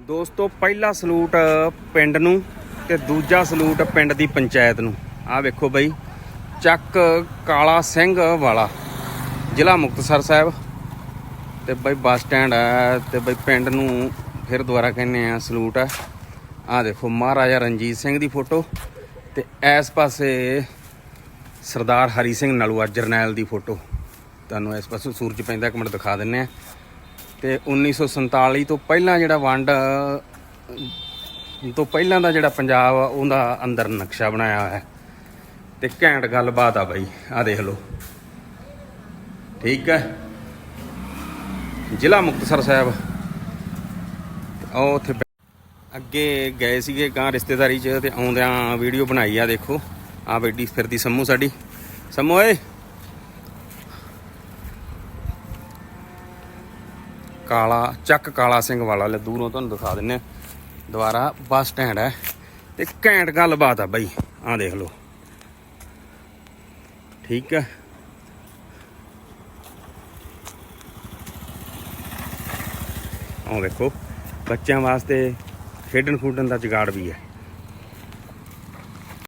ਦੋਸਤੋ, ਪਹਿਲਾ ਸਲੂਟ ਪਿੰਡ ਨੂੰ ਤੇ ਦੂਜਾ ਸਲੂਟ ਪਿੰਡ ਦੀ ਪੰਚਾਇਤ ਨੂੰ। ਆਹ ਵੇਖੋ ਬਈ, ਚੱਕ ਕਾਲਾ ਸਿੰਘ ਵਾਲਾ, ਜ਼ਿਲ੍ਹਾ ਮੁਕਤਸਰ ਸਾਹਿਬ। ਤੇ ਬਈ ਬੱਸ ਸਟੈਂਡ ਹੈ ਤੇ ਬਈ ਪਿੰਡ ਨੂੰ ਫਿਰ ਦੁਬਾਰਾ ਕਹਿੰਨੇ ਆ ਸਲੂਟ ਹੈ ਆਹ ਦੇਖੋ, ਮਹਾਰਾਜਾ ਰਣਜੀਤ ਸਿੰਘ ਦੀ ਫੋਟੋ ਤੇ ਇਸ ਪਾਸੇ ਸਰਦਾਰ ਹਰੀ ਸਿੰਘ ਨਲੂਆ, ਜਰਨੈਲ ਦੀ ਫੋਟੋ। ਤੁਹਾਨੂੰ ਇਸ ਪਾਸੇ ਸੂਰਜ ਪੈਂਦਾ, ਇੱਕ ਮਿੰਟ ਦਿਖਾ ਦਿੰਨੇ ਆ। ਤੇ 1947 ਤੋਂ ਪਹਿਲਾਂ ਜਿਹੜਾ ਵੰਡ, ਤੋਂ ਪਹਿਲਾਂ ਦਾ ਜਿਹੜਾ ਪੰਜਾਬ ਆ, ਉਹਦਾ ਅੰਦਰ ਨਕਸ਼ਾ ਬਣਾਇਆ ਹੋਇਆ। ਹੈ ਤੇ ਘੈਂਟ ਗੱਲਬਾਤ ਆ ਬਾਈ ਆ ਦੇਖ ਲਓ। ਠੀਕ ਹੈ? ਜ਼ਿਲ੍ਹਾ ਮੁਕਤਸਰ ਸਾਹਿਬ। ਉਹ ਉੱਥੇ ਅੱਗੇ ਗਏ ਸੀਗੇ ਗਾਂ ਰਿਸ਼ਤੇਦਾਰੀ 'ਚ ਤੇ ਆਉਂਦਿਆਂ ਵੀਡੀਓ ਬਣਾਈ ਆ, ਦੇਖੋ। ਆ ਬੈਠੀ ਫਿਰਦੀ, ਸੰਮੂ ਸਾਡੀ। ਸੰਮੂ ਓਏ! ਕਾਲਾ, ਚੱਕ ਕਾਲਾ ਸਿੰਘ ਵਾਲਾ ਲੈ ਦੂਰੋਂ ਤੁਹਾਨੂੰ ਦਿਖਾ ਦਿੰਨੇ ਦੁਬਾਰਾ ਬੱਸ ਸਟੈਂਡ ਹੈ ਤੇ ਘੈਂਟ ਗੱਲਬਾਤ ਆ ਬਾਈ। ਆ ਦੇਖ ਲਓ। ਠੀਕ ਹੈ। ਆਹ ਵੇਖੋ ਬੱਚਿਆਂ ਵਾਸਤੇ ਖੇਡਣ ਖੂਡਣ ਦਾ ਜੁਗਾੜ ਵੀ ਹੈ।